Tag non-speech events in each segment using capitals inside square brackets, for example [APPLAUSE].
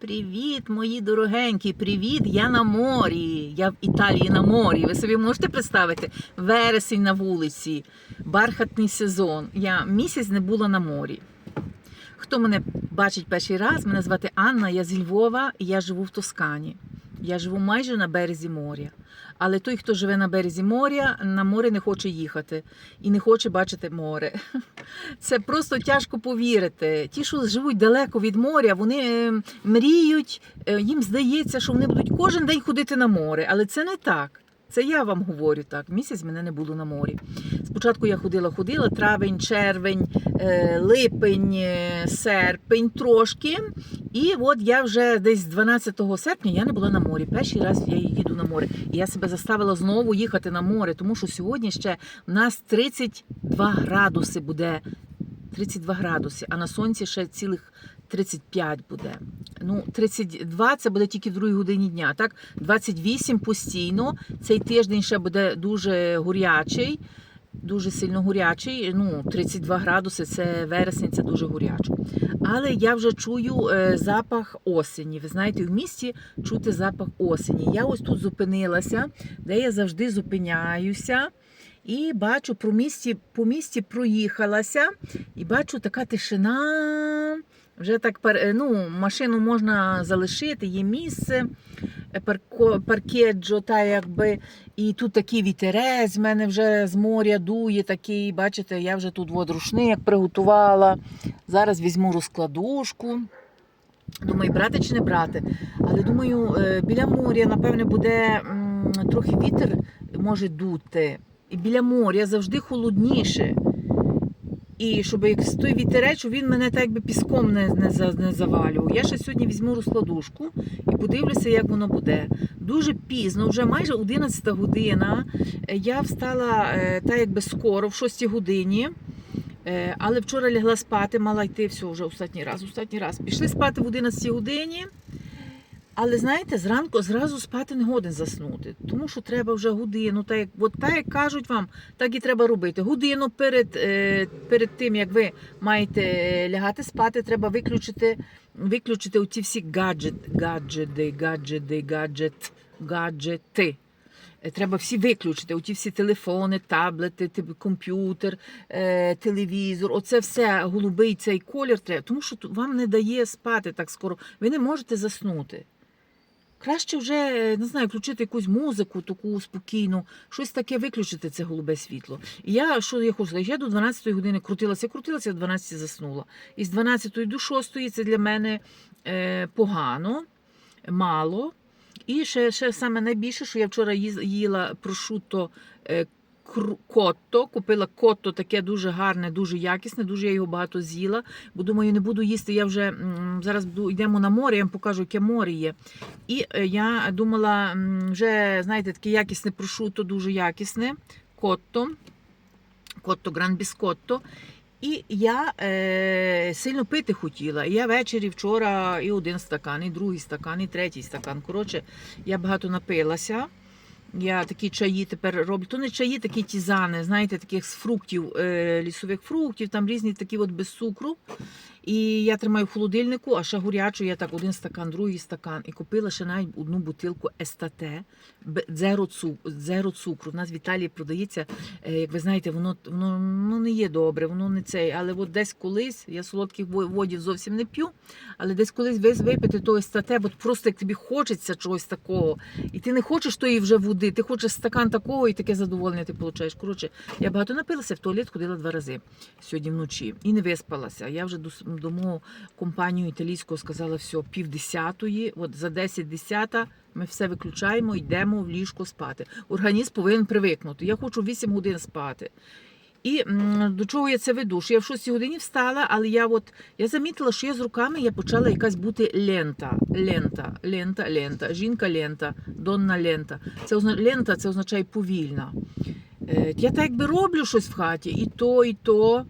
Привіт, мої дорогенькі, привіт! Я на морі. Я в Італії на морі. Ви собі можете представити? Вересень на вулиці, бархатний сезон. Я місяць не була на морі. Хто мене бачить перший раз, мене звати Анна, я зі Львова я живу в Тоскані. Я живу майже на березі моря. Але той, хто живе на березі моря, на море не хоче їхати і не хоче бачити море. [LAUGHS] Це просто тяжко повірити. Ті, що живуть далеко від моря, вони е, мріють, е, їм здається, що вони будуть кожен день ходити на море, але це не так. Це я вам говорю так. Місяць мене не було на морі. Спочатку я ходила, ходила травень, червень, е, липень, е, серпень трошки. І от я вже десь 12 серпня я не була на морі. Перший раз я їду на море. І я себе заставила знову їхати на море, тому що сьогодні ще у нас 32 градуси буде. 32 градуси, а на сонці ще цілих 35 буде. Ну, 32 це буде тільки в другій годині дня. Так, 28 постійно. Цей тиждень ще буде дуже горячий, дуже сильно горячий. Ну, 32 градуси це вересень, це дуже горячо. Але я вже чую е, запах осені. Ви знаєте, в місті чути запах осені. Я ось тут зупинилася, де я завжди зупиняюся. І бачу по місті, по місті проїхалася, і бачу така тишина. Вже так ну, машину можна залишити, є місце, е, паркеджо, та якби. І тут такий вітерець в мене вже з моря дує такий. Бачите, я вже тут от рушник приготувала. Зараз візьму розкладушку. Думаю, брати чи не брати. Але думаю, е, біля моря, напевне, буде трохи вітер може дути. І біля моря завжди холодніше. І щоб як той вітерець, він мене так якби піском не, не, не завалював. Я ще сьогодні візьму розкладушку і подивлюся, як воно буде. Дуже пізно, вже майже 11 година. Я встала е, так якби скоро, в 6 годині. Е, Але вчора лягла спати, мала йти все вже останній раз. Останній раз. Пішли спати в 11 годині. Але знаєте, зранку зразу спати не годен заснути, тому що треба вже годину, так як, от так як кажуть вам, так і треба робити. Годину перед, е, перед тим, як ви маєте лягати спати, треба виключити, виключити оці всі гаджет, гаджети, гаджети, гаджет, гаджети. Е, Треба всі виключити. Оті всі телефони, таблети, комп'ютер, е, телевізор. Оце все голубий цей колір треба, тому що вам не дає спати так скоро. Ви не можете заснути. Краще вже е, не знаю, включити якусь музику, таку спокійну, щось таке виключити це голубе світло. І я що я хочу сказати, я до 12-ї години крутилася, крутилася, в 12 заснула. І з 12 до 6 це для мене е, погано, мало. І ще, ще саме найбільше, що я вчора їла прошуто е, котто, купила котто таке дуже гарне, дуже якісне, дуже я його багато з'їла. Бо думаю, не буду їсти. Я вже зараз буду, йдемо на море, я вам покажу, яке море є. І е, я думала, вже знаєте, таке якісне прошуто, дуже якісне, котто, котто, гран біскотто. І я е, сильно пити хотіла. І я ввечері вчора і один стакан, і другий стакан, і третій стакан. Коротше, я багато напилася. Я такі чаї тепер роблю. То не чаї, такі тізани, знаєте, таких з фруктів, е, лісових фруктів, там різні такі от без цукру. І я тримаю в холодильнику, а ще горячу я так один стакан, другий стакан. І купила ще навіть одну бутилку естате, дзеро цукру. У нас в Італії продається, е, як ви знаєте, воно, воно ну, не є добре, воно не цей. Але от десь колись, я солодких водів зовсім не п'ю, але десь колись ви випити то естате, бо просто як тобі хочеться чогось такого. І ти не хочеш тої вже води, ти хочеш стакан такого і таке задоволення ти получаєш. Коротше, я багато напилася, в туалет ходила два рази сьогодні вночі і не виспалася. Я вже до, с- компанію італійського сказала, все, пів десятої, от за 10 десята ми все виключаємо, йдемо в ліжко спати. Організм повинен привикнути. Я хочу 8 годин спати. І до чого я це веду? Що я в 6 годині встала, але я от я замітила, що я з руками я почала якась бути лента. Лента, лента, лента, жінка лента, донна лента. Це лента це означає повільна. Е, Я так якби роблю щось в хаті, і то, і то,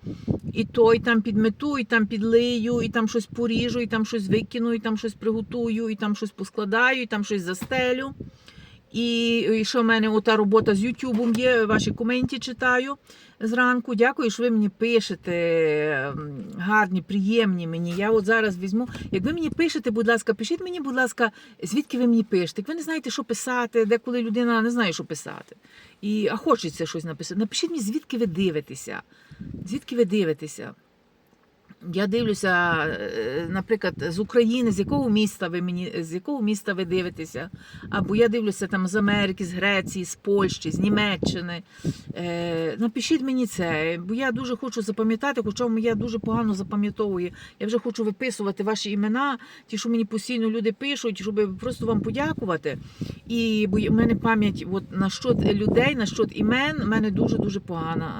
і то, і там підмету, і там підлию, і там щось поріжу, і там щось викину, і там щось приготую, і там щось поскладаю, і там щось застелю. І, і що в мене ота робота з Ютубом є, ваші коменті читаю зранку. Дякую, що ви мені пишете гарні, приємні мені. Я от зараз візьму. Як ви мені пишете, будь ласка, пишіть мені, будь ласка, звідки ви мені пишете. Як ви не знаєте, що писати, деколи людина не знає, що писати. І, а хочеться щось написати. Напишіть мені, звідки ви дивитеся. Звідки ви дивитеся? Я дивлюся, е, наприклад, з України, з якого міста ви мені з якого міста ви дивитеся? Або я дивлюся там з Америки, з Греції, з Польщі, з Німеччини. Е, напишіть мені це, бо я дуже хочу запам'ятати, хоча я дуже погано запам'ятовую. Я вже хочу виписувати ваші імена, ті, що мені постійно люди пишуть, щоб просто вам подякувати. І бо в мене пам'ять от, на щот людей, на щот імен, в мене дуже дуже погана.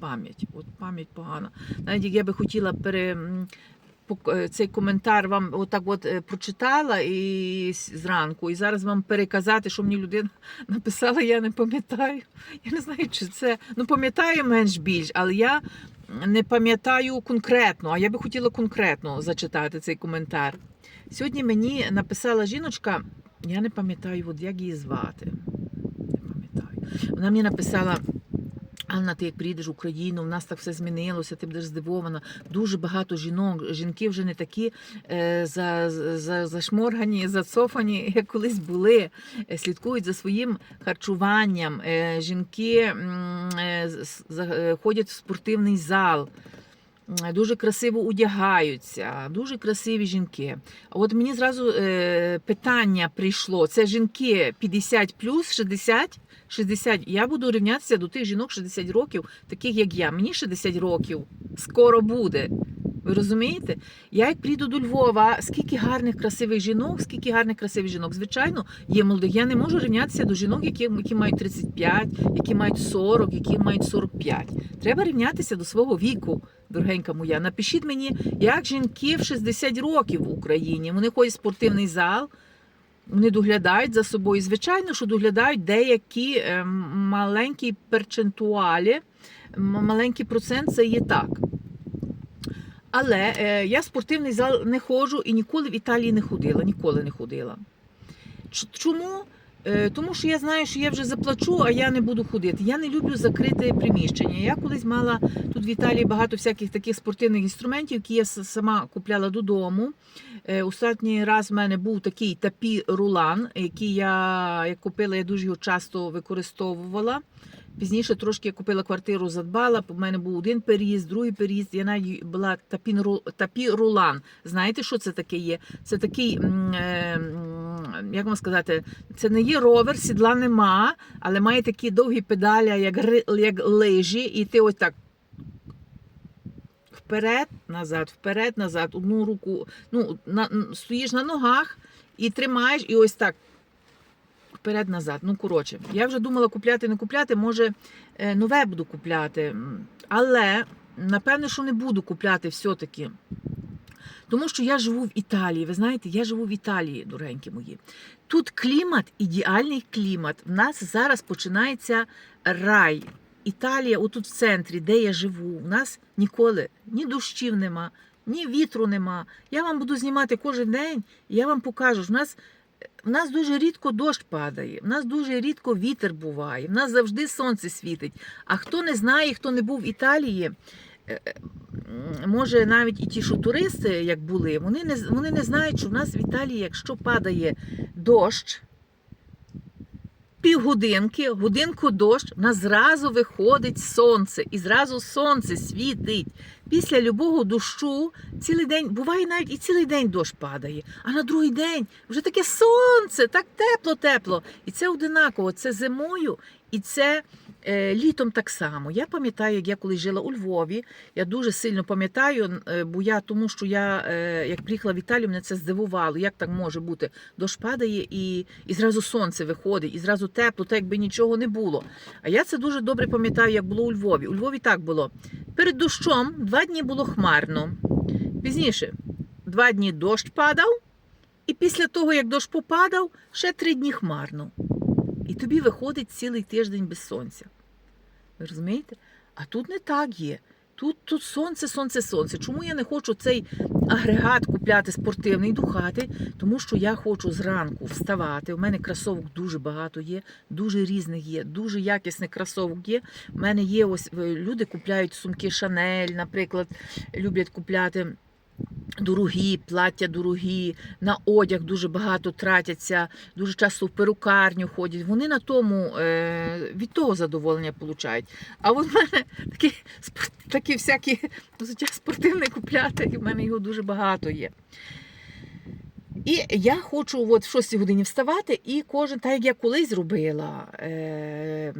Пам'ять, от пам'ять погана. Навіть як я би хотіла пере, е, цей коментар вам отак от е, прочитала і зранку, і зараз вам переказати, що мені людина [LAUGHS] написала, я не пам'ятаю. Я не знаю, чи це. Ну, пам'ятаю менш більш, але я не пам'ятаю конкретно, а я би хотіла конкретно зачитати цей коментар. Сьогодні мені написала жіночка, я не пам'ятаю, от як її звати. Не пам'ятаю. Вона мені написала. Анна, ти як приїдеш в Україну, в нас так все змінилося, ти будеш здивована. Дуже багато жінок, жінки вже не такі е, за, за, зашморгані, зацофані, [LAUGHS] як колись були. Е, Слідкують за своїм харчуванням. Е, жінки е, е, ходять в спортивний зал. Дуже красиво одягаються, дуже красиві жінки. От мені зразу е, питання прийшло: це жінки 50 плюс 60 60, я буду рівнятися до тих жінок 60 років, таких як я. Мені 60 років скоро буде. Ви розумієте? Я як прийду до Львова, скільки гарних красивих жінок, скільки гарних красивих жінок. Звичайно, є молодих. Я не можу рівнятися до жінок, які, які мають 35, які мають 40, які мають 45. Треба рівнятися до свого віку, дорогенька моя. Напишіть мені, як жінки в 60 років в Україні. Вони ходять в спортивний зал. Вони доглядають за собою. Звичайно, що доглядають деякі е, маленькі перцентуалі, м- маленький процент це є так. Але е, я в спортивний зал не ходжу і ніколи в Італії не ходила. Ніколи не ходила. Чому? Е, Тому що я знаю, що я вже заплачу, а я не буду ходити. Я не люблю закрите приміщення. Я колись мала тут в Італії багато всяких таких спортивних інструментів, які я сама купляла додому. Е, Останній раз в мене був такий тапі рулан, який я як купила, я дуже його часто використовувала. Пізніше трошки я купила квартиру, задбала. У мене був один переїзд, другий переїзд. Я навіть була тапін, ру- тапі рулан. Знаєте, що це таке є? Це такий, е, як вам сказати, це не є ровер, сідла нема, але має такі довгі педаля, як, як лижі, і ти ось так. Вперед, назад, вперед, назад, одну руку. Ну, на, стоїш на ногах і тримаєш, і ось так. Вперед, назад. Ну, коротше, я вже думала купляти, не купляти, може е, нове буду купляти. Але напевне, що не буду купляти все-таки. Тому що я живу в Італії. Ви знаєте, я живу в Італії, дорогенькі мої. Тут клімат, ідеальний клімат. В нас зараз починається рай. Італія, отут в центрі, де я живу, у нас ніколи ні дощів нема, ні вітру нема. Я вам буду знімати кожен день, і я вам покажу. що В нас, в нас дуже рідко дощ падає, в нас дуже рідко вітер буває, в нас завжди сонце світить. А хто не знає, хто не був в Італії, е, е, може навіть і ті, що туристи, як були, вони не, вони не знають, що в нас в Італії, якщо падає дощ, півгодинки, годинку дощ, в зразу виходить сонце, і зразу сонце світить. Після любого дощу цілий день, буває навіть і цілий день дощ падає, а на другий день вже таке сонце, так тепло-тепло. І це одинаково, це зимою і це літом так само. Я пам'ятаю, як я колись жила у Львові. Я дуже сильно пам'ятаю, е, бо я тому, що я е, як приїхала в Італію, мене це здивувало. Як так може бути? Дощ падає і, і зразу сонце виходить, і зразу тепло, так якби нічого не було. А я це дуже добре пам'ятаю, як було у Львові. У Львові так було. Перед дощом два дні було хмарно. Пізніше два дні дощ падав, і після того, як дощ попадав, ще три дні хмарно. І тобі виходить цілий тиждень без сонця. Ви розумієте? А тут не так є. Тут, тут сонце, сонце, сонце. Чому я не хочу цей агрегат купляти спортивний до хати? Тому що я хочу зранку вставати. У мене кросовок дуже багато є, дуже різних є, дуже якісних кросовок є. У мене є ось е, люди купляють сумки Шанель, наприклад, люблять купляти. Дорогі, плаття дорогі, на одяг дуже багато тратяться, дуже часто в перукарню ходять. Вони на тому е, від того задоволення получають. А от в мене такі, такі всякі взуття спортивне купляти, і в мене його дуже багато є. І я хочу от в 6 годині вставати, і кожен, так як я колись робила. Е,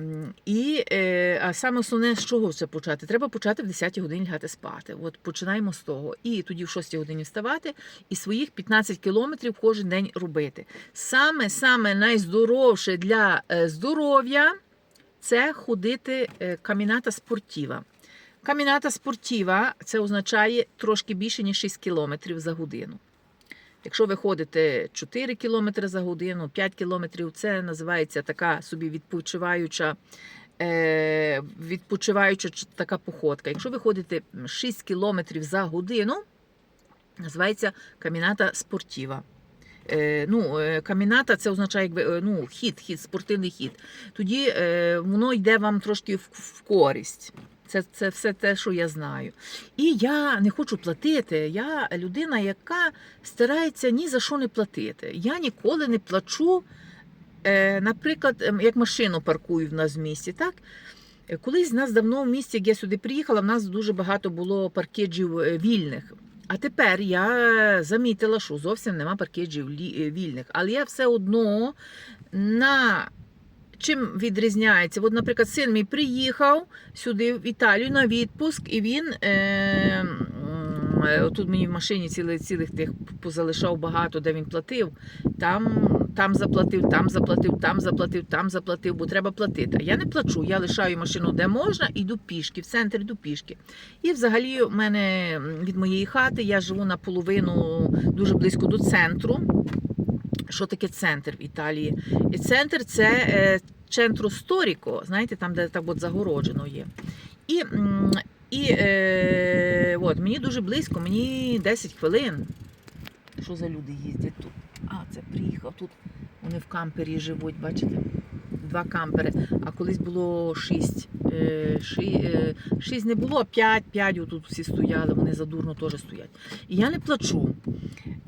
і, е, а саме основне, з чого це почати? Треба почати в 10 годині лягати спати. От починаємо з того. І тоді в 6 годині вставати і своїх 15 кілометрів кожен день робити. Саме саме найздоровше для е, здоров'я це ходити е, каміната спортіва. Каміната спортіва це означає трошки більше, ніж 6 кілометрів за годину. Якщо ви ходите 4 км за годину, 5 км, це називається така собі відпочиваюча, е, відпочиваюча така походка. Якщо ви ходите 6 км за годину, називається каміната спортіва. Е, ну, е, каміната це означає якби, ну, хід, хід, спортивний хід. Тоді воно йде вам трошки в користь. Це, це все те, що я знаю. І я не хочу платити. Я людина, яка старається ні за що не платити. Я ніколи не плачу, е, наприклад, ем, як машину паркую в нас в місті. так? Е, Колись в нас давно в місті, як я сюди приїхала, в нас дуже багато було паркеджів е, вільних. А тепер я замітила, що зовсім нема паркеджів вільних. Але я все одно на чим відрізняється? От, наприклад, син мій приїхав сюди в Італію на відпуск, і він е, тут мені в машині цілих, цілих тих позалишав багато, де він платив. Там, там заплатив, там заплатив, там заплатив, там заплатив, бо треба платити. А я не плачу. Я лишаю машину де можна, іду пішки, в центр йду пішки. І взагалі в мене від моєї хати я живу наполовину дуже близько до центру. Що таке центр в Італії? І центр це е, центро сторіко, знаєте, там, де так от загороджено є. І, і е, от, мені дуже близько, мені 10 хвилин. Що за люди їздять тут? А, це приїхав тут. Вони в кампері живуть, бачите? Два кампери. А колись було шість. Е, е, шість не було, п'ять, п'ять отут всі стояли, вони задурно теж стоять. І я не плачу.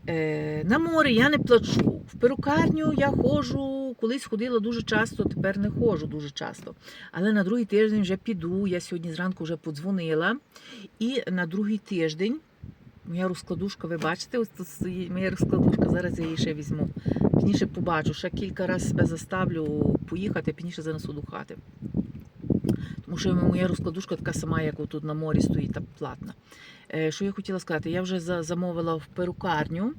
Е, на море я не плачу. В перукарню я ходжу, колись ходила дуже часто, тепер не ходжу дуже часто. Але на другий тиждень вже піду. Я сьогодні зранку вже подзвонила. І на другий тиждень моя розкладушка, ви бачите, ось тут стоїть моя розкладушка, зараз я її ще візьму. Пізніше побачу, ще кілька разів себе заставлю поїхати, пізніше занесу до хати. Тому що моя розкладушка така сама, як тут на морі стоїть, та платна. Е, Що я хотіла сказати? Я вже замовила в перукарню,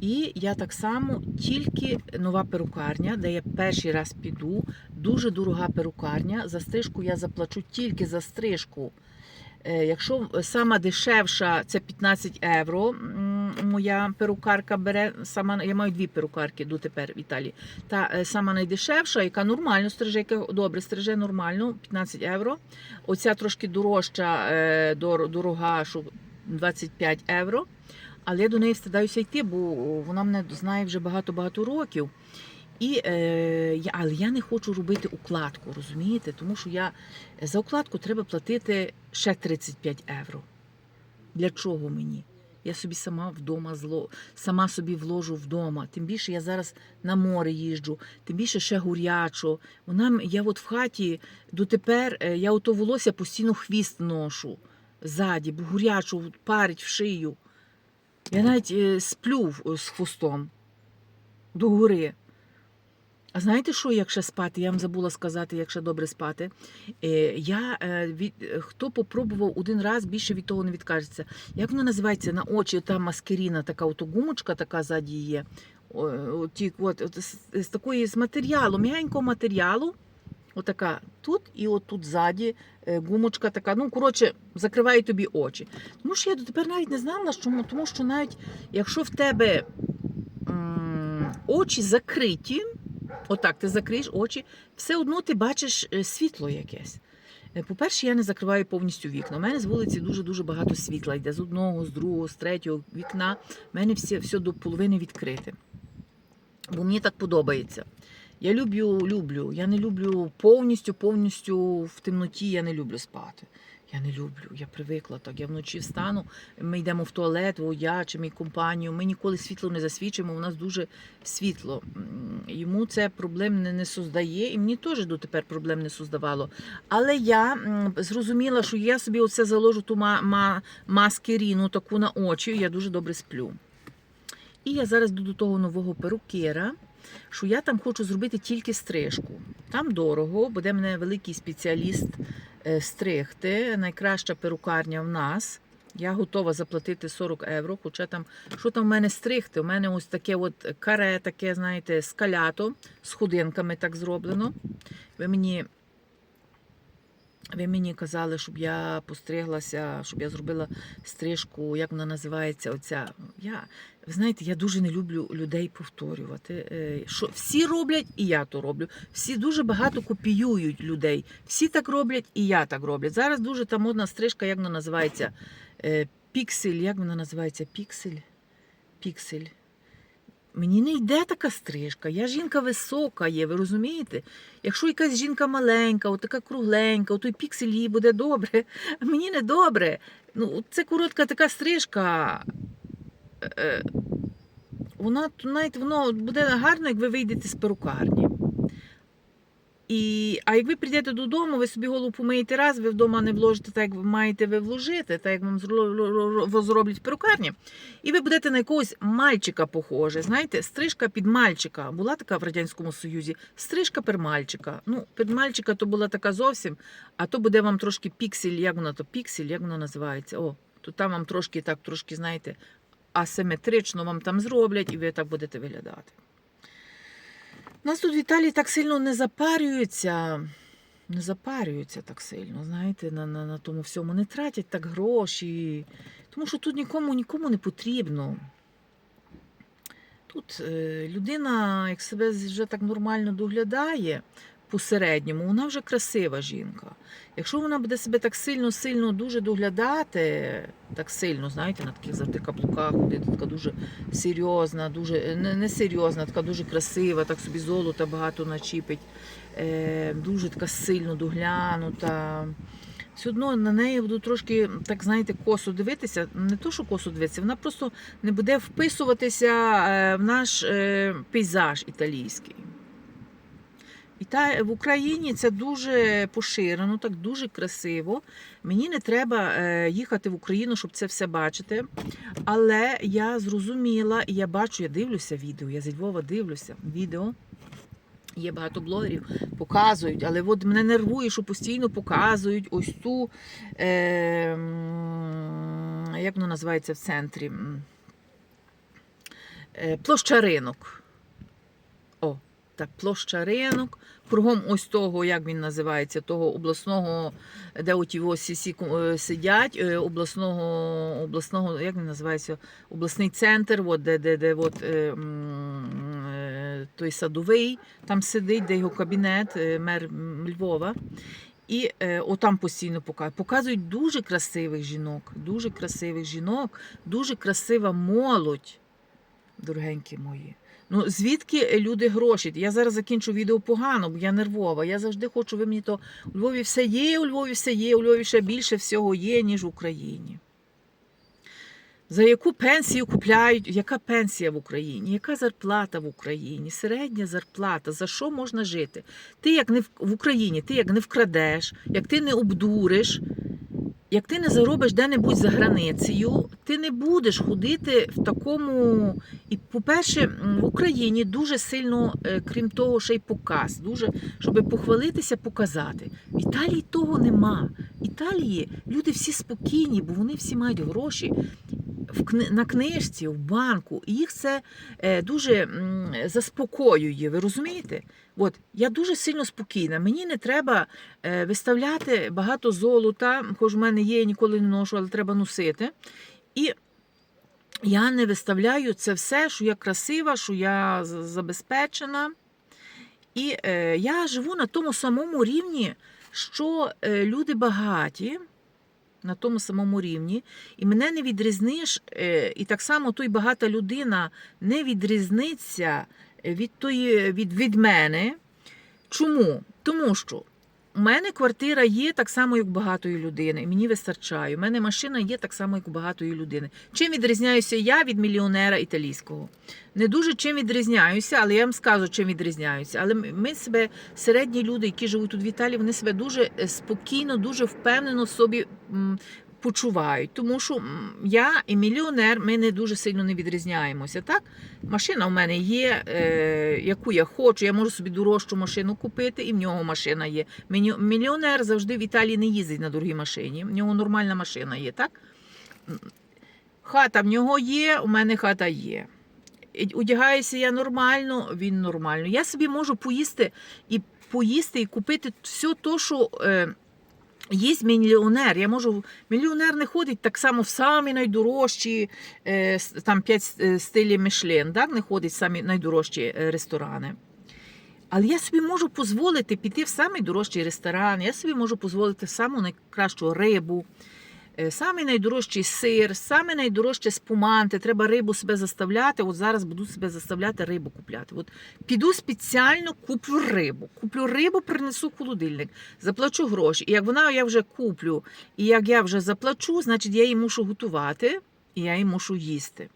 і я так само тільки нова перукарня, де я перший раз піду. Дуже дорога перукарня. За стрижку я заплачу тільки за стрижку. Е, Якщо сама дешевша, це 15 євро. Моя перукарка бере сама. Я маю дві перукарки дотепер в Італії. Та е, сама найдешевша, яка нормально стриже, яка добре стриже нормально, 15 євро. Оця трошки дорожча, е, дор- дорога, що 25 євро. Але я до неї встидаюся йти, бо вона мене знає вже багато-багато років. І, е, але я не хочу робити укладку, розумієте? Тому що я за укладку треба платити ще 35 євро. Для чого мені? Я собі сама вдома зло, сама собі вложу вдома. Тим більше я зараз на море їжджу, тим більше ще гурячо. Вона я от в хаті дотепер е, я ото волосся постійно хвіст ношу ззаді, бо гурячо парить в шию. Я навіть е, сплю з хвостом до гори. А знаєте, що, як ще спати? Я вам забула сказати, як ще добре спати. Е, я, е, е, хто попробував один раз, більше від того не відкажеться. Як воно називається на очі? Там маскеріна, така ото гумочка така ззаді є. От, ті- от, от, з, такої з матеріалу, м'ягенького матеріалу. Отака тут і от тут ззаді гумочка така. Ну, коротше, закриває тобі очі. Тому що я дотепер навіть не знала, що, тому що навіть якщо в тебе м, очі закриті, отак ти закриєш очі, все одно ти бачиш е, світло якесь. Е, По-перше, я не закриваю повністю вікна. У мене з вулиці дуже-дуже багато світла йде з одного, з другого, з третього вікна. У мене все, все до половини відкрите. Бо мені так подобається. Я люблю, люблю. Я не люблю повністю, повністю в темноті я не люблю спати. Я не люблю, я привикла так. Я вночі встану, ми йдемо в туалет, о, я чи мій компанію. Ми ніколи світло не засвічуємо, у нас дуже світло. Йому це проблем не, не создає, і мені теж дотепер проблем не создавало. Але я зрозуміла, що я собі оце заложу ту ма- ма- маскеріну таку на очі, я дуже добре сплю. І я зараз йду до того нового перукера, що я там хочу зробити тільки стрижку. Там дорого, буде мене великий спеціаліст е, стригти. Найкраща перукарня в нас. Я готова заплатити 40 євро. Хоча там, що там в мене стригти? У мене ось таке от каре, таке, знаєте, скалято з ходинками так зроблено. Ви мені, ви мені казали, щоб я постриглася, щоб я зробила стрижку, як вона називається, оця. Я, ви знаєте, я дуже не люблю людей повторювати. Е, Що всі роблять, і я то роблю. Всі дуже багато копіюють людей. Всі так роблять, і я так роблю. Зараз дуже та модна стрижка, як вона називається? Е, Піксель, як вона називається? Піксель? Піксель. Мені не йде така стрижка. Я жінка висока є, ви розумієте? Якщо якась жінка маленька, от така кругленька, от той піксель їй буде добре, а мені не добре. Ну, це коротка така стрижка. Е, Вона, навіть воно буде гарно, як ви вийдете з перукарні. І, а як ви прийдете додому, ви собі голову помиєте раз, ви вдома не вложите так, як ви маєте ви вложити, так як вам зро- зроблять в перукарні. І ви будете на якогось мальчика похоже. Знаєте, стрижка під мальчика. Була така в Радянському Союзі. Стрижка під мальчика. Ну, під мальчика то була така зовсім, а то буде вам трошки піксель, як вона то піксель, як вона називається. О, то там вам трошки так, трошки, знаєте, асиметрично вам там зроблять, і ви так будете виглядати. Нас тут в Італії так сильно не запарюються. Не запарюються так сильно, знаєте, на, на, на тому всьому. Не тратять так гроші. Тому що тут нікому нікому не потрібно. Тут е, людина, як себе вже так нормально доглядає посередньому, вона вже красива жінка. Якщо вона буде себе так сильно, сильно дуже доглядати, так сильно, знаєте, на таких завжди каблуках ходити, така дуже серйозна, дуже не, не серйозна, така дуже красива, так собі золота багато начіпить, е, дуже така сильно доглянута. Все одно на неї буду трошки, так знаєте, косо дивитися. Не то, що косо дивитися, вона просто не буде вписуватися е, в наш е, пейзаж італійський. І та, в Україні це дуже поширено, так дуже красиво. Мені не треба е, їхати в Україну, щоб це все бачити. Але я зрозуміла, і я бачу, я дивлюся відео, я зі Львова дивлюся відео. Є багато блогерів, показують, але от мене нервує, що постійно показують ось ту, е, як воно називається в центрі? Е, площа. Так, площа ринок. Кругом ось того, як він називається, того обласного, де оті ось е, сидять, е, обласного, обласного, як він називається, обласний центр, от, де, де, де от, е, е, той садовий, там сидить, де його кабінет, мер Львова. І е, отам постійно показують. Показують дуже красивих жінок, дуже красивих жінок, дуже красива молодь, дорогенькі мої. Ну, звідки люди гроші? Я зараз закінчу відео погано, бо я нервова. Я завжди хочу, ви мені то у Львові все є, у Львові все є, у Львові ще більше всього є, ніж в Україні. За яку пенсію купляють? Яка пенсія в Україні? Яка зарплата в Україні? Середня зарплата. За що можна жити? Ти як не в, в Україні, ти як не вкрадеш, як ти не обдуриш, як ти не заробиш де-небудь за границею, ти не будеш ходити в такому. І, по-перше, в Україні дуже сильно, е, крім того, ще й показ, дуже, щоб похвалитися, показати. В Італії того нема. В Італії люди всі спокійні, бо вони всі мають гроші в на книжці, в банку, і їх це е, дуже заспокоює. Ви розумієте? От я дуже сильно спокійна. Мені не треба е, виставляти багато золота, хоч в мене є, я ніколи не ношу, але треба носити. І я не виставляю це все, що я красива, що я забезпечена. І е, я живу на тому самому рівні, що люди багаті на тому самому рівні, і мене не відрізниш, е, і так само той багата людина не відрізниться від, тої, від, від мене. Чому? Тому що у мене квартира є так само, як багатої людини. Мені вистачає. У мене машина є так само, як у багатої людини. Чим відрізняюся я від мільйонера італійського? Не дуже чим відрізняюся, але я вам скажу, чим відрізняюся. Але ми себе, середні люди, які живуть тут в Італії, вони себе дуже е, спокійно, дуже впевнено собі почувають. Тому що я і мільйонер, ми не дуже сильно не відрізняємося. Так? Машина в мене є, е, яку я хочу. Я можу собі дорожчу машину купити, і в нього машина є. Мільйонер завжди в Італії не їздить на дорогій машині. В нього нормальна машина є, так? Хата в нього є, у мене хата є. Одягаюся я нормально, він нормально. Я собі можу поїсти і поїсти і купити все те, що. Е, Є мільйонер. Я можу. Мільйонер не ходить так само в самі найдорожчі е, там п'ять стилів Мішлен, так? не ходить в самі найдорожчі е, ресторани. Але я собі можу дозволити піти в самий дорожчий ресторан, я собі можу дозволити саму найкращу рибу, е, самий найдорожчий сир, саме найдорожче спуманти. Треба рибу себе заставляти. От зараз буду себе заставляти рибу купляти. От піду спеціально куплю рибу. Куплю рибу, принесу в холодильник, заплачу гроші. І як вона я вже куплю, і як я вже заплачу, значить я її мушу готувати, і я її мушу їсти.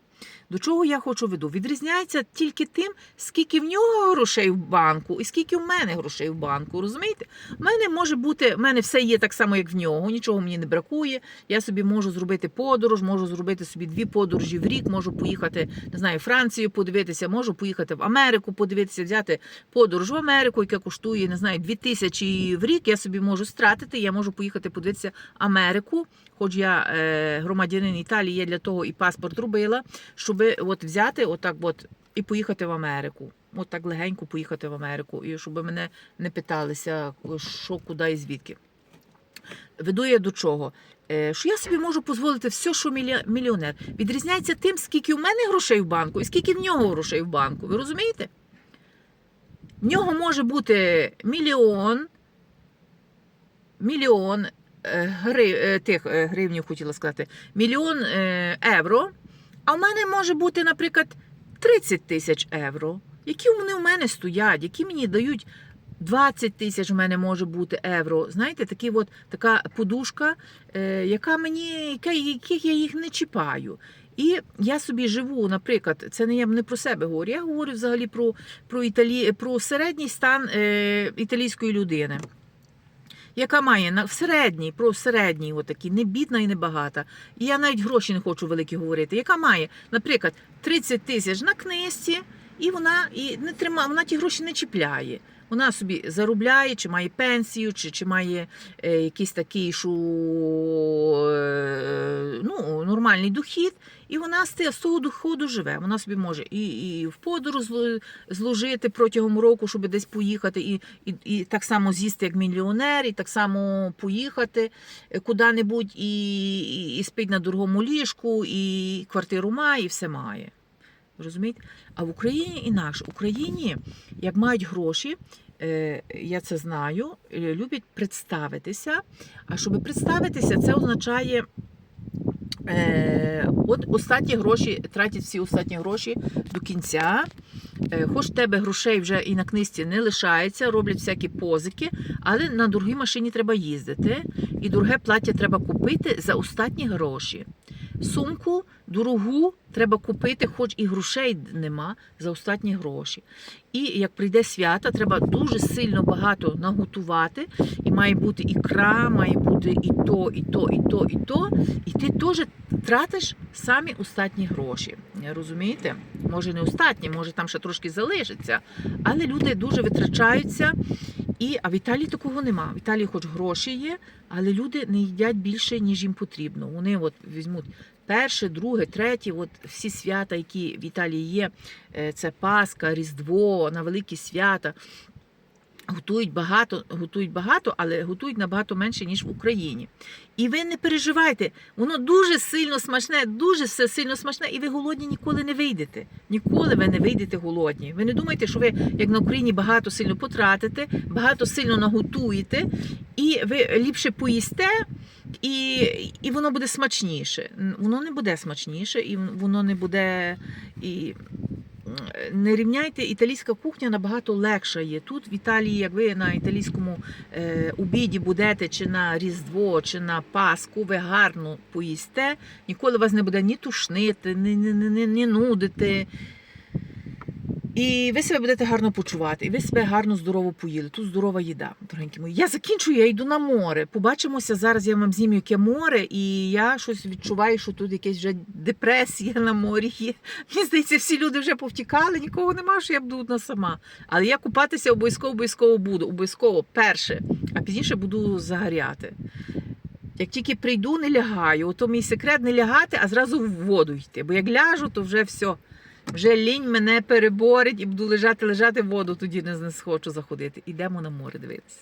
До чого я хочу веду? Відрізняється тільки тим, скільки в нього грошей в банку, і скільки в мене грошей в банку. Розумієте? У мене може бути, в мене все є так само, як в нього. Нічого мені не бракує. Я собі можу зробити подорож, можу зробити собі дві подорожі в рік, можу поїхати, не знаю, в Францію подивитися, можу поїхати в Америку, подивитися, взяти подорож в Америку, яка коштує, не знаю, дві тисячі в рік. Я собі можу стратити. Я можу поїхати подивитися Америку. Хоч я е, громадянин Італії, я для того і паспорт робила, щоб от взяти отак от і поїхати в Америку. От так легенько поїхати в Америку, і щоб мене не питалися, що, куди і звідки. Веду я до чого? Е, Що я собі можу дозволити все, що мільйонер. Відрізняється тим, скільки в мене грошей в банку і скільки в нього грошей в банку. Ви розумієте? В нього може бути мільйон, мільйон е, гри, е, тих гривнів, хотіла сказати, мільйон євро, а в мене може бути, наприклад, 30 тисяч євро, які вони в мене стоять, які мені дають 20 тисяч в мене може бути євро. Знаєте, такі от, така подушка, е, яка мені, яких я їх не чіпаю. І я собі живу, наприклад, це не я не про себе говорю, я говорю взагалі про, про, Італі, про середній стан е, італійської людини. Яка має на в середній, про середній, отакий, не бідна і не багата. І я навіть гроші не хочу великі говорити. Яка має, наприклад, 30 тисяч на книжці, і вона і не трима, вона ті гроші не чіпляє. Вона собі заробляє, чи має пенсію, чи, чи має е, якийсь такий що, е, ну, нормальний дохід, і вона з того доходу живе. Вона собі може і, і в подорож зложити протягом року, щоб десь поїхати, і, і, і так само з'їсти як мільйонер, і так само поїхати куди-небудь, і, і, і спить на дорогому ліжку, і квартиру має, і все має. Розумієте? А в Україні інакше. В Україні, як мають гроші, е, я це знаю, е, люблять представитися. А щоб представитися, це означає. Е, от останні гроші тратять всі останні гроші до кінця. Е, хоч тебе грошей вже і на книжці не лишається, роблять всякі позики, але на дорогій машині треба їздити, і дороге плаття треба купити за останні гроші. Сумку дорогу треба купити, хоч і грошей нема за останні гроші. І як прийде свята, треба дуже сильно багато наготувати. І має бути ікра, має бути і то, і то, і то, і то. І ти теж тратиш самі останні гроші. Розумієте? Може, не останні, може там ще трошки залишиться. Але люди дуже витрачаються. І, а в Італії такого нема. В Італії хоч гроші є, але люди не їдять більше, ніж їм потрібно. Вони от візьмуть перше, друге, третє, от всі свята, які в Італії є, е, це Пасха, Різдво, на великі свята. Готують багато, готують багато, але готують набагато менше, ніж в Україні. І ви не переживайте, воно дуже сильно смачне, дуже все сильно смачне, і ви голодні ніколи не вийдете. Ніколи ви не вийдете голодні. Ви не думайте, що ви, як на Україні, багато сильно потратите, багато сильно наготуєте, і ви ліпше поїсте, і, і воно буде смачніше. Воно не буде смачніше, і воно не буде. І, не рівняйте, італійська кухня набагато легша є. Тут в Італії, як ви на італійському е, обіді будете, чи на Різдво, чи на Пасху, ви гарно поїсте, ніколи вас не буде ні тушнити, ні, ні, ні, ні, нудити. І ви себе будете гарно почувати, і ви себе гарно здорово поїли. Тут здорова їда, дорогенькі мої. Я закінчую, я йду на море. Побачимося зараз. Я вам зніму яке море, і я щось відчуваю, що тут якась вже депресія на морі є. Мені здається, всі люди вже повтікали, нікого немає, що я буду одна сама. Але я купатися обов'язково обов'язково буду. Обов'язково перше, а пізніше буду загоряти. Як тільки прийду, не лягаю. Ото мій секрет не лягати, а зразу в воду йти. Бо як ляжу, то вже все. Вже лінь мене переборить і буду лежати, лежати воду, тоді не схочу заходити. Ідемо на море дивитися.